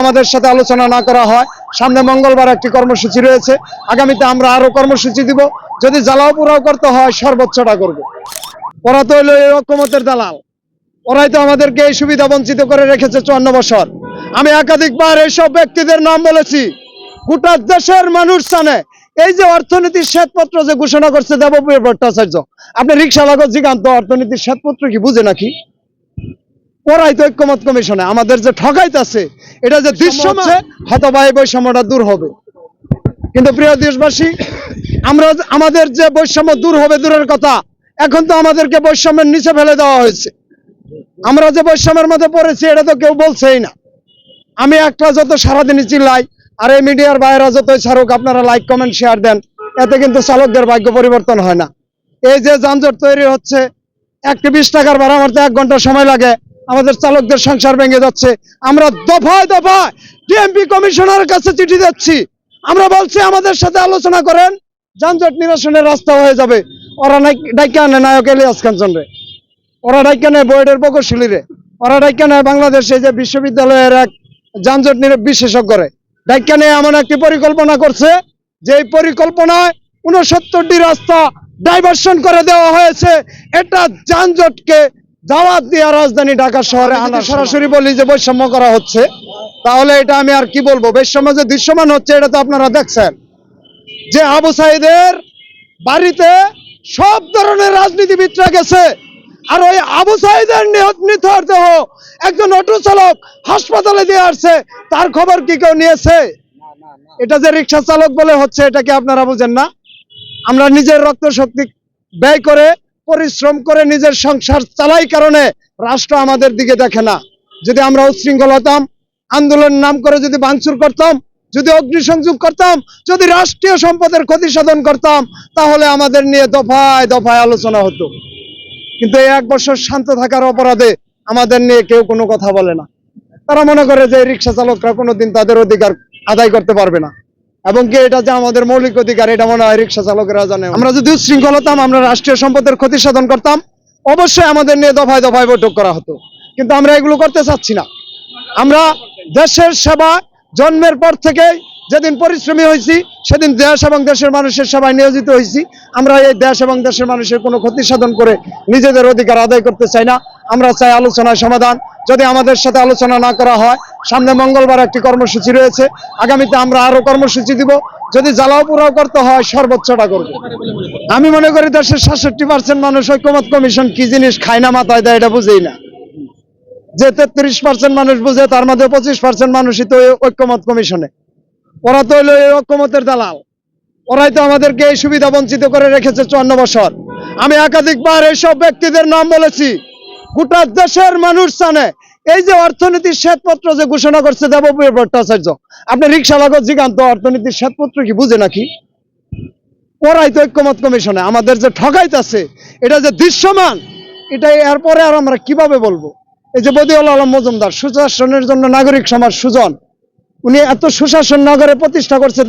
আমাদের সাথে আলোচনা না করা হয়। সামনে মঙ্গলবার একটি কর্মসূচি রয়েছে। আগামীতে আমরা আরও কর্মসূচি দিব। যদি জ্বালাও পোড়াও করতে হয়, সর্বোচ্চটা করব। ওরা তো এই ঐক্যমতের দালাল। ওরাই তো আমাদেরকে এই সুবিধা বঞ্চিত করে রেখেছে চুয়ান্ন বছর। আমি একাধিকবার এইসব ব্যক্তিদের নাম বলেছি। গোটা দেশের মানুষ জানে। এই যে অর্থনীতির শ্বেতপত্র যে ঘোষণা করছে দেবপ্রিয় ভট্টাচার্য, আপনি রিক্সা লাগো জিগান্ত অর্থনীতির শ্বেতপত্র কি? বুঝে নাকি? ওরাই তো ঐক্যমত কমিশনে। আমাদের যে ঠকাইতেছে এটা যে দৃশ্যমান হতবা এই বৈষম্যটা দূর হবে। কিন্তু প্রিয় দেশবাসী আমরা আমাদের যে বৈষম্য দূর হবে দূরের কথা এখন তো আমাদেরকে বৈষম্যের নিচে ফেলে দেওয়া হয়েছে। আমরা যে বৈষম্যের মধ্যে পড়েছি এটা তো কেউ বলছেই না। আমি একটা যত সারাদিনই চিল্লাই আর এই মিডিয়ার বাইরে যতই ছাড়ুক আপনারা লাইক কমেন্ট শেয়ার দেন এতে কিন্তু চালকদের ভাগ্য পরিবর্তন হয় না। এই যে যানজট তৈরি হচ্ছে একটি বিশ টাকার ভাড়া মারতে এক ঘণ্টা সময় লাগে আমাদের চালকদের সংসার ভেঙে যাচ্ছে। আমরা দফায় দফায় ডিএমপি কমিশনারের কাছে চিঠি দিচ্ছি। আমরা বলছি, আমাদের সাথে আলোচনা করেন, যানজট নিরসনের রাস্তা হয়ে যাবে। ওরা ডাইকা আনে নায়ক এলিয়াস কাঞ্চন রে। ওরা ডাইকা নেয় বোর্ডের প্রকৌশলী রে। ওরা ডাইকা নেয় বাংলাদেশে যে বিশ্ববিদ্যালয়ের এক যানজট নির বিশেষজ্ঞ রে। ডাইকা নিয়ে এমন একটি পরিকল্পনা করছে যে পরিকল্পনায় উনসত্তরটি রাস্তা ডাইভার্সন করে দেওয়া হয়েছে। এটা যানজটকে দাওয়াত দিয়া রাজধানী ঢাকা শহরে আনা সরাসরি বলি যে বৈষম্য করা হচ্ছে তাহলে এটা আমি আর কি বলব? বৈষম্য যে দৃশ্যমান হচ্ছে এটা তো আপনারা দেখছেন। যে আবু সাইদের বাড়িতে সব ধরনের রাজনীতিবিদরা গেছে আর ওই আবু সাইদের নিহত নিথর দেহ একজন অটো চালক হাসপাতালে দিয়ে আসছে তার খবর কি কেউ নিয়েছে? এটা যে রিক্সা চালক বলে হচ্ছে এটা কি আপনারা বুঝেন না? আমরা নিজের রক্ত শক্তি ব্যয় করে পরিশ্রম করে নিজের সংসার চালাই কারণে রাষ্ট্র আমাদের দিকে দেখে না। যদি আমরা উচ্ছৃঙ্খল হতাম আন্দোলন নাম করে যদি ভাঙচুর করতাম, যদি অগ্নিসংযোগ করতাম, যদি রাষ্ট্রীয় সম্পদের ক্ষতি সাধন করতাম, তাহলে আমাদের নিয়ে দফায় দফায় আলোচনা হতো। কিন্তু এই এক বছর শান্ত থাকার অপরাধে আমাদের নিয়ে কেউ কোনো কথা বলে না। তারা মনে করে যে রিক্সা চালকরা কোনোদিন তাদের অধিকার আদায় করতে পারবে না। এবং কি এটা যে আমাদের মৌলিক অধিকার, এটা মনে হয় রিক্সা চালকেরা জানে। আমরা যদি উচ্ছৃঙ্খল হতাম, আমরা রাষ্ট্রীয় সম্পদের ক্ষতি সাধন করতাম, অবশ্যই আমাদের নিয়ে দফায় দফায় বৈঠক করা হতো। কিন্তু আমরা এগুলো করতে চাচ্ছি না। আমরা দেশের সেবা জন্মের পর থেকেই যেদিন পরিশ্রমী হয়েছি, সেদিন দেশ এবং দেশের মানুষের সেবায় নিয়োজিত হয়েছি। আমরা এই দেশ এবং দেশের মানুষের কোনো ক্ষতি সাধন করে নিজেদের অধিকার আদায় করতে চাই না। আমরা চাই আলোচনায় সমাধান। যদি আমাদের সাথে আলোচনা না করা হয় সামনে মঙ্গলবার একটি কর্মসূচি রয়েছে। আগামীতে আমরা আরও কর্মসূচি দিব। যদি জ্বালাও করতে হয়, সর্বোচ্চটা করব। আমি মনে করি দেশের সাতষট্টি পার্সেন্ট মানুষ ঐক্যমত কমিশন কি জিনিস খায় না মাথায় দেয় এটা বুঝেই না। যে তেত্রিশ পার্সেন্ট মানুষ বুঝে, তার মধ্যে পঁচিশ পার্সেন্ট মানুষই তো ঐক্যমত কমিশনে। ওরা তো এই ঐক্যমতের দালাল। ওরাই তো আমাদেরকে এই সুবিধা বঞ্চিত করে রেখেছে চুয়ান্ন বছর। আমি একাধিকবার এইসব ব্যক্তিদের নাম বলেছি। গোটা দেশের মানুষ জানে এই যে অর্থনীতির শ্বেতপত্র যে ঘোষণা করছে দেবপ্রিয় ভট্টাচার্য, আপনি রিক্সা লাগো জিগান্ত অর্থনীতির শ্বেতপত্র কি বুঝে নাকি? ওরাই তো ঐক্যমত কমিশনে, আমাদের যে ঠকাইতেছে এটা যে দৃশ্যমান, এটা এরপরে আর আমরা কীভাবে বলব? এই যে বদিউল আলম মজুমদার, সুশাসনের জন্য নাগরিক সমাজ সুজন, উনি এত সুশাসন নগরে প্রতিষ্ঠা করছে